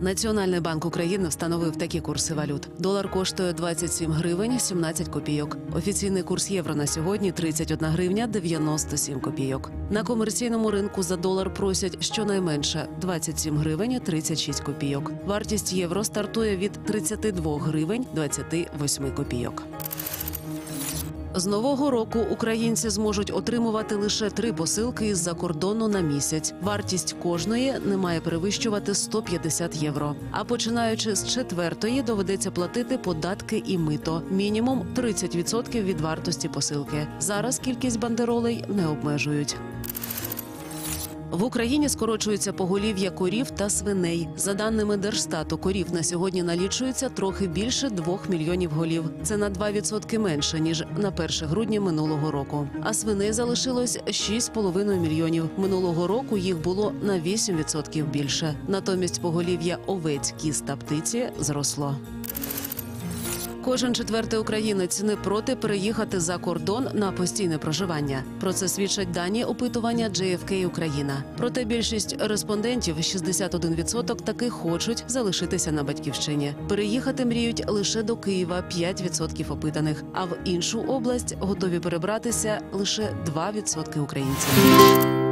Національний банк України встановив такі курси валют. Долар коштує 27 гривень 17 копійок. Офіційний курс євро на сьогодні 31 гривня 97 копійок. На комерційному ринку за долар просять щонайменше 27 гривень 36 копійок. Вартість євро стартує від 32 гривень 28 копійок. З нового року українці зможуть отримувати лише три посилки із-за кордону на місяць. Вартість кожної не має перевищувати 150 євро. А починаючи з четвертої, доведеться платити податки і мито мінімум 30% від вартості посилки. Зараз кількість бандеролей не обмежують. В Україні скорочується поголів'я корів та свиней. За даними Держстату, корів на сьогодні налічується трохи більше 2 мільйонів голів. Це на 2% менше ніж на 1 грудня минулого року. А свиней залишилось 6,5 мільйонів. Минулого року їх було на 8% більше. Натомість поголів'я овець, кіз та птиці зросло. Кожен четвертий українець не проти переїхати за кордон на постійне проживання. Про це свідчать дані опитування JFK Україна. Проте більшість респондентів 61% таки хочуть залишитися на батьківщині. Переїхати мріють лише до Києва 5% опитаних, а в іншу область готові перебратися лише 2% українців.